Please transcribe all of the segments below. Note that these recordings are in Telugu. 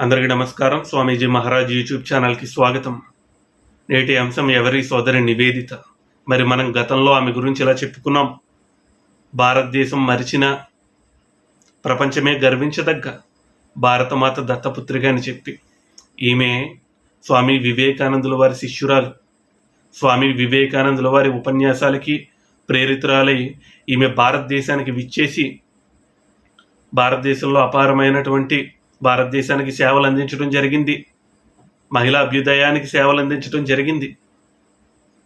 అందరికీ నమస్కారం. స్వామీజీ మహారాజ్ యూట్యూబ్ ఛానల్కి స్వాగతం. నేటి అంశం ఎవరి సోదరి నివేదిత. మరి మనం గతంలో ఆమె గురించి ఇలా చెప్పుకున్నాం? భారతదేశం మరిచిన ప్రపంచమే గర్వించదగ్గ భారతమాత దత్తపుత్రిక అని చెప్పి. ఈమె స్వామి వివేకానందుల వారి శిష్యురాలు. స్వామి వివేకానందుల వారి ఉపన్యాసాలకి ప్రేరితురాలై ఈమె భారతదేశానికి విచ్చేసి భారతదేశంలో అపారమైనటువంటి భారతదేశానికి సేవలు అందించడం జరిగింది. మహిళా అభ్యుదయానికి సేవలు అందించడం జరిగింది.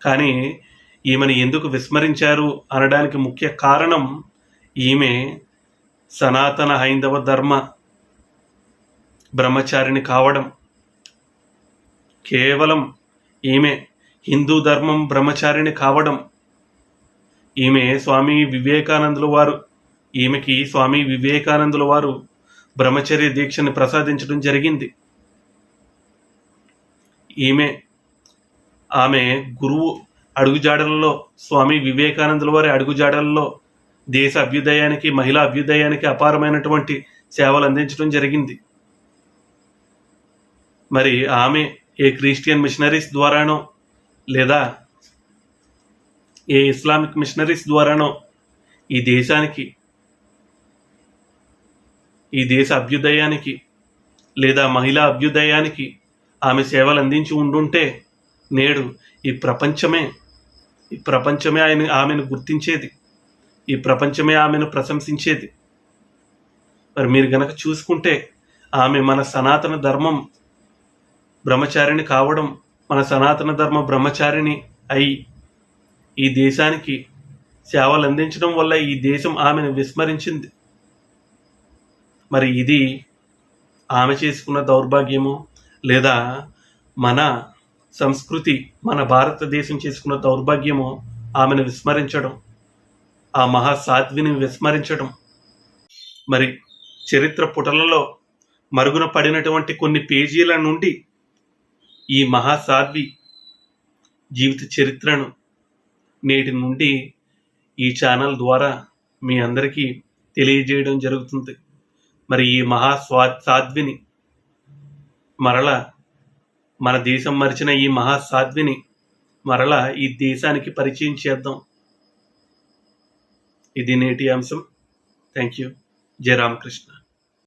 కానీ ఈమెను ఎందుకు విస్మరించారు అనడానికి ముఖ్య కారణం ఈమె సనాతన హైందవ ధర్మ బ్రహ్మచారిణి కావడం. కేవలం ఈమె హిందూ ధర్మం బ్రహ్మచారిణి కావడం. ఈమె స్వామి వివేకానందుల వారు. ఈమెకి స్వామి వివేకానందుల వారు బ్రహ్మచర్య దీక్షని ప్రసాదించడం జరిగింది. ఈమె ఆమె గురువు అడుగుజాడలలో స్వామి వివేకానందుల వారి అడుగుజాడలలో దేశ అభ్యుదయానికి మహిళా అభ్యుదయానికి అపారమైనటువంటి సేవలు అందించడం జరిగింది. మరి ఆమె ఏ క్రిస్టియన్ మిషనరీస్ ద్వారానో లేదా ఏ ఇస్లామిక్ మిషనరీస్ ద్వారానో ఈ దేశానికి ఈ దేశ అభ్యుదయానికి లేదా మహిళా అభ్యుదయానికి ఆమె సేవలు అందించి ఉండుంటే నేడు ఈ ప్రపంచమే ఈ ప్రపంచమే ఆయన ఆమెను గుర్తించేది. ఈ ప్రపంచమే ఆమెను ప్రశంసించేది. మరి మీరు గనక చూసుకుంటే ఆమె మన సనాతన ధర్మం బ్రహ్మచారిణి కావడం మన సనాతన ధర్మ బ్రహ్మచారిణి అయి ఈ దేశానికి సేవలు అందించడం వల్ల ఈ దేశం ఆమెను విస్మరించింది. మరి ఇది ఆమె చేసుకున్న దౌర్భాగ్యము లేదా మన సంస్కృతి మన భారతదేశం చేసుకున్న దౌర్భాగ్యము ఆమెను విస్మరించడం ఆ మహాసాధ్విని విస్మరించడం. మరి చరిత్ర పుటలలో మరుగున పడినటువంటి కొన్ని పేజీల నుండి ఈ మహాసాధ్వి జీవిత చరిత్రను నేటి నుండి ఈ ఛానల్ ద్వారా మీ అందరికీ తెలియజేయడం జరుగుతుంది. మరి ఈ మహా స్వా సాధ్విని మరల మన దేశం మరిచిన ఈ మహా సాధ్విని మరల ఈ దేశానికి పరిచయం చేద్దాం. ఇది నేటి అంశం. Thank you Jaya Ramakrishna.